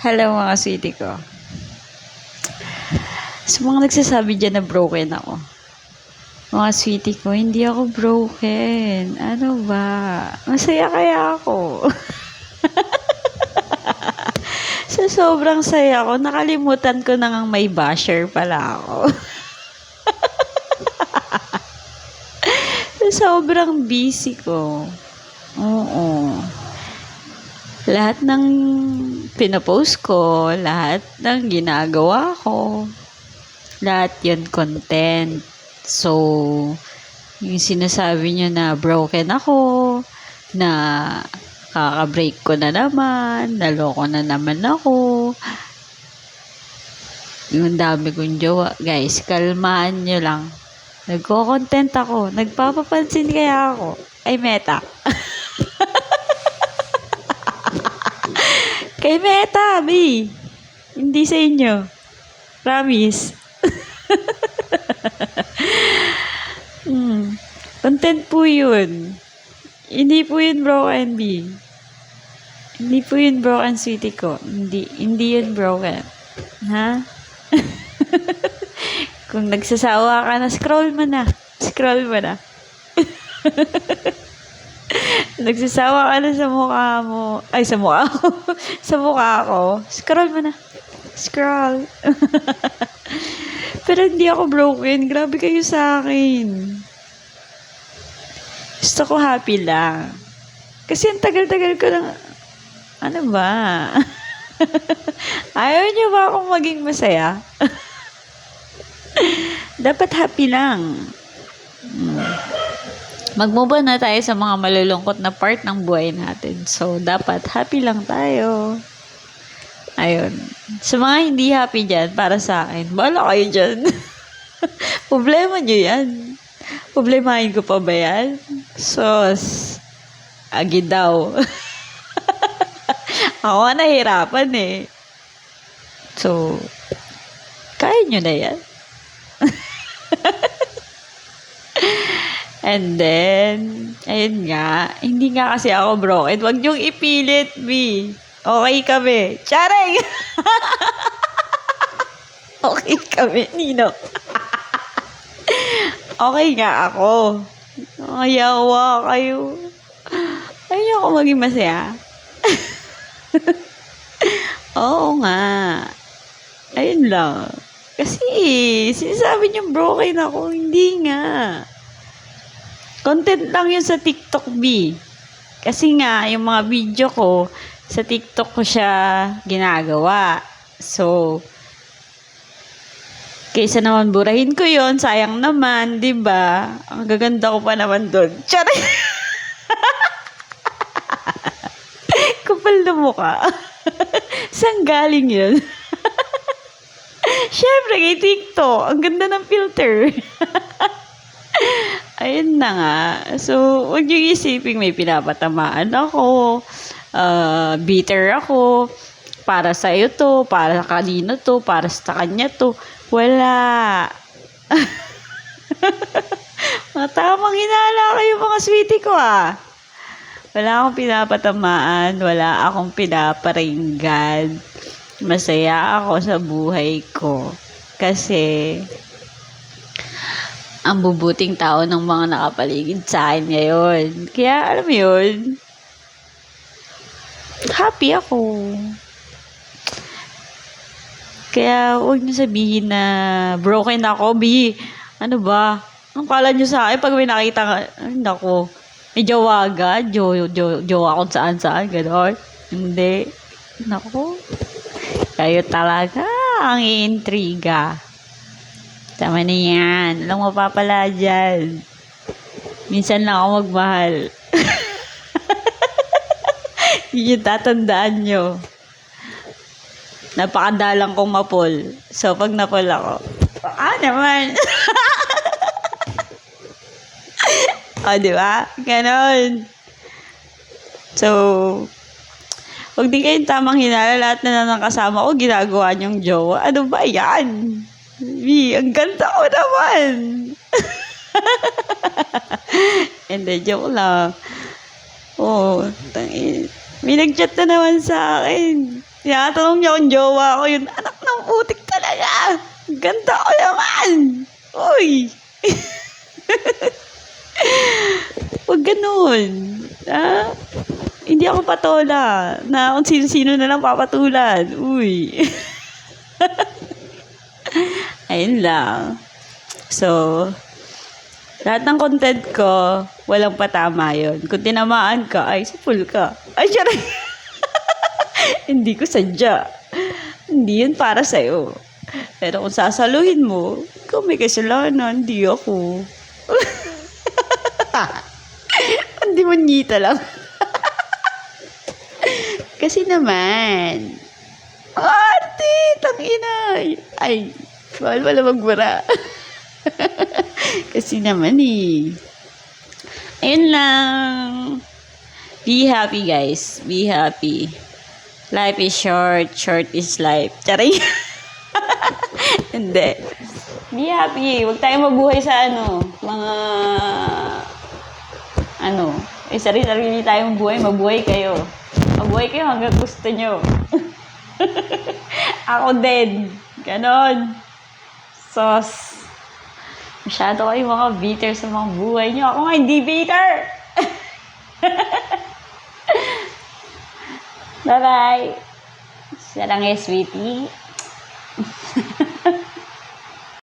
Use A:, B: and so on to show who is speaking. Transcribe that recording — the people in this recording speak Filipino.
A: Hello mga sweetie ko. Sa mga nagsasabi dyan na broken ako. Mga sweetie ko, hindi ako broken. Ano ba? Masaya kaya ako. Sa sobrang saya ko, nakalimutan ko na ngang may basher pala ako. Sa sobrang busy ko. Oo lahat ng pinopost ko, lahat ng ginagawa ko, lahat yun content. So, yung sinasabi niyo na broken ako, na kaka-break ko na naman, naloko na naman ako, yung dami kong jowa. Guys, kalmaan nyo lang. Nagko-content ako. Nagpapapansin kaya ako. Ay, meta. Kay Meta, B. Hindi sa inyo. Promise. hmm. Content po yun. Hindi po yun broken, B. Hindi po yun broken, sweetie ko. Hindi, hindi yun broken. Ha? Kung nagsasawa ka na, scroll mo na. Scroll mo na. Nagsasawa ka na sa mukha mo. Ay, sa mukha ko. sa mukha ko. Scroll mo na. Scroll. Pero hindi ako broken. Grabe kayo sa akin. Gusto ko happy lang. Kasi ang tagal-tagal ko lang... Ano ba? Ayaw niyo ba akong maging masaya? Dapat happy lang. Hmm mag-move on na tayo sa mga malulungkot na part ng buhay natin. So, dapat happy lang tayo. Ayun. Sa mga hindi happy dyan, para sa akin, bala kayo dyan. Problema nyo yan. Problemahin ko pa ba yan? Sos. Agi daw. Ako nahirapan eh. So, kaya nyo na yan. And then, ayun nga, hindi nga kasi ako broken. Huwag niyong ipilit, B. Okay kami. Charing! okay kami, Nino. okay nga ako. Ayawa kayo. Ayaw ako maging masaya. Oo nga. Ayun lang. Kasi, sinasabi niyo broken ako. Hindi nga. Content lang yun sa TikTok, B. Kasi nga, yung mga video ko, sa TikTok ko siya ginagawa. So, kaysa naman burahin ko yon sayang naman, di ba? Ang gaganda ko pa naman doon. Tsari! Kapal na mukha. Saan galing yun? Siyempre, kay TikTok. Ang ganda ng filter. Ayun na nga. So, huwag niyo isipin may pinapatamaan ako. Uh, bitter ako. Para sa iyo to, para kanino to, para sa kanya to. Wala. mga tamang hinala kayo mga sweetie ko ah. Wala akong pinapatamaan, wala akong pinaparinggan. Masaya ako sa buhay ko. Kasi, ang bubuting tao ng mga nakapaligid sa akin ngayon. Kaya, alam mo yun, happy ako. Kaya, huwag niyo sabihin na broken ako, B. Ano ba? Ang kala niyo sa akin pag may nakita ka, ay, nako, may jowa agad, jo, jo, jowa kung saan saan, gano'n. Hindi. Nako. Kayo talaga ang iintriga. Tama na yan. Alam mo pa pala dyan. Minsan lang ako magmahal. Yun yung tatandaan nyo. Napakadalang kong mapol. So, pag napol ako, ah naman. o, oh, di ba? Ganon. So, huwag din kayong tamang hinala. Lahat na lang kasama ko, ginagawa niyong jowa. Ano ba yan? B, ang ganda ko naman. Hindi, joke lang. Oo, oh, tangin. May nag-chat na naman sa akin. Tinatanong niya kung jowa ko yun. Anak ng putik talaga. Ganda ko naman. Uy. Huwag ganun. Ah, hindi ako patola. Na kung sino-sino na lang papatulan. Uy. Ayun lang. So, lahat ng content ko, walang patama yon. Kung tinamaan ka, ay, supul ka. Ay, syari. hindi ko sadya. Hindi yun para sa'yo. Pero kung sasaluhin mo, ikaw may kasalanan, hindi ako. Hindi mo nyita lang. Kasi naman, ate, tangina. Ay, bawal pala magbura. Kasi naman eh. Ayun lang. Be happy guys. Be happy. Life is short. Short is life. Charing. Hindi. Be happy. Huwag tayong mabuhay sa ano, mga ano, eh, sarili-sarili tayong buhay, mabuhay kayo. Mabuhay kayo hanggang gusto nyo. Ako din. Ganon. Sos. Masyado kayo mga bitter sa mga buhay nyo. Ako nga hindi bitter. Bye-bye. Sarang sweetie.